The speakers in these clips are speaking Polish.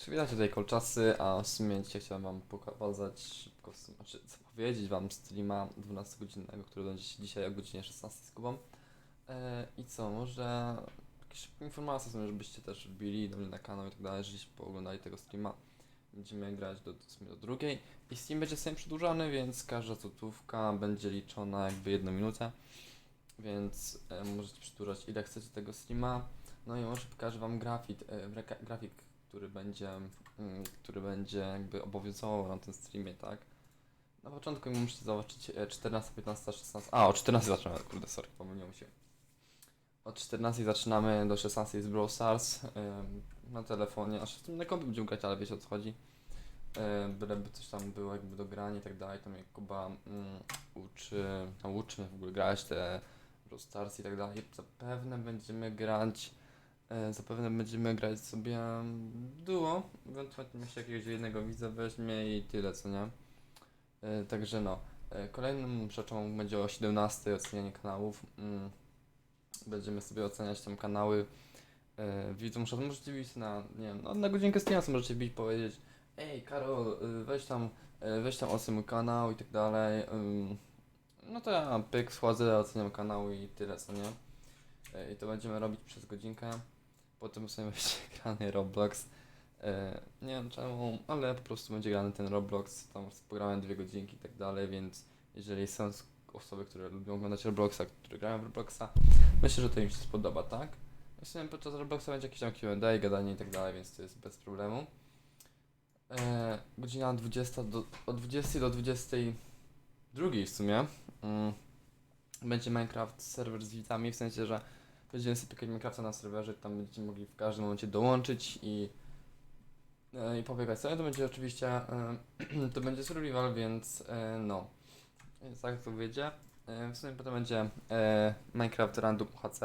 Czy widzicie tutaj kolczasy, a w sumie dzisiaj chciałem wam pokazać szybko, znaczy zapowiedzieć wam streama 12-godzinnego, który będzie się dzisiaj o godzinie 16 z Kubą. E, I co, może jakieś szybkie informacje są, żebyście też wbili do mnie na kanał i tak dalej, żebyście pooglądali tego streama. Będziemy grać do, do drugiej i stream będzie sobie przedłużany, więc każda złotówka będzie liczona jakby jedną minutę. Więc e, możecie przedłużać ile chcecie tego streama. No i może pokażę wam grafik, e, grafik, który będzie, mm, który będzie jakby obowiązywał na tym streamie, tak? Na początku musicie zobaczyć e, 14, 15, 16. A, o 14 zaczynamy, kurde, sorry, pomyliłem się. Od 14 zaczynamy do 16 jest Brawl Stars na telefonie, aż w tym na kompie będziemy grać, ale wiecie o co chodzi. Byleby coś tam było jakby do grania i tak dalej, to mnie Kuba no, uczy w ogóle grać te Brawl Stars i tak dalej. Zapewne będziemy grać, e, zapewne będziemy grać sobie duo, ewentualnie się jakiegoś jednego widza weźmie i tyle, co nie? E, także no, e, kolejną rzeczą będzie o 17 ocenianie kanałów. Mm, będziemy sobie oceniać tam kanały e, widzom, że możecie bić na, nie wiem, no, na godzinkę streama sobie możecie bić powiedzieć ej Karol, weź tam, weź tam ocen mój kanał i tak dalej. No to ja pyk, wchodzę, oceniam kanał i tyle, co nie? I to będziemy robić przez godzinkę. Potem sobie będzie grany Roblox. E, Nie wiem czemu, ale po prostu będzie grany ten Roblox. Tam pograłem dwie godzinki i tak dalej, więc jeżeli są osoby, które lubią oglądać Robloxa, które grają w Robloxa, myślę, że to im się spodoba, tak? W sumie podczas Robloxa będzie jakieś tam Q&A, gadanie i tak dalej, więc to jest bez problemu. E, godzina 20 do, od 20 do 22 w sumie. Mm, będzie Minecraft serwer z widzami, w sensie, że będziemy sobie pykać Minecrafta na serwerze, tam będziecie mogli w każdym momencie dołączyć i, e, i pobiegać sobie. To będzie oczywiście, e, to będzie survival, więc e, no. Więc tak to wyjdzie. E, w sumie potem będzie e, Minecraft Random UHC.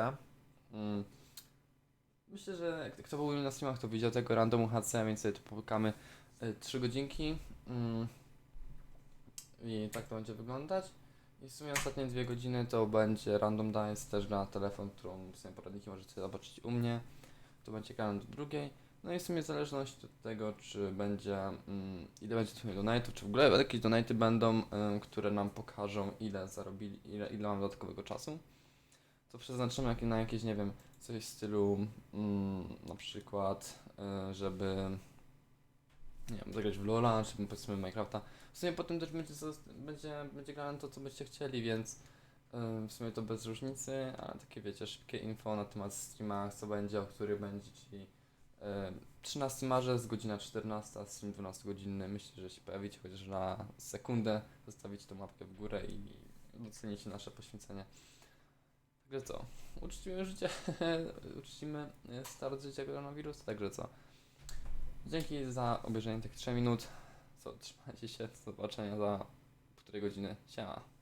Mm. Myślę, że kto był na streamach, to widział tego Random UHC, więc sobie tu popykamy 3 godzinki. Mm. I tak to będzie wyglądać. I w sumie ostatnie dwie godziny to będzie Random Dice, też na telefon, którą sumie poradniki możecie zobaczyć u mnie. To będzie grane do drugiej. No i w sumie w zależności od tego, czy będzie, mm, ile będzie tych donate'ów, czy w ogóle jakieś donate'y będą, które nam pokażą, ile zarobili, ile, ile mam dodatkowego czasu. To przeznaczymy jak, na jakieś, nie wiem, coś w stylu, mm, na przykład, y, żeby nie wiem, zagrać w Lola, czy powiedzmy Minecrafta. W sumie potem też będzie, będzie, będzie grane to, co byście chcieli, więc ym, w sumie to bez różnicy, ale takie wiecie, szybkie info na temat streama, co będzie, o który będzie, czyli ym, 13 marzec, godzina 14, stream 12 godzinny, myślę, że się pojawicie chociaż na sekundę, zostawicie tą łapkę w górę i docenicie nasze poświęcenie. Także co, uczcimy życie, uczcimy e, start życia koronawirusa, także co. Dzięki za obejrzenie tych 3 minut. Co, trzymajcie się, do zobaczenia za półtorej godziny. Siema.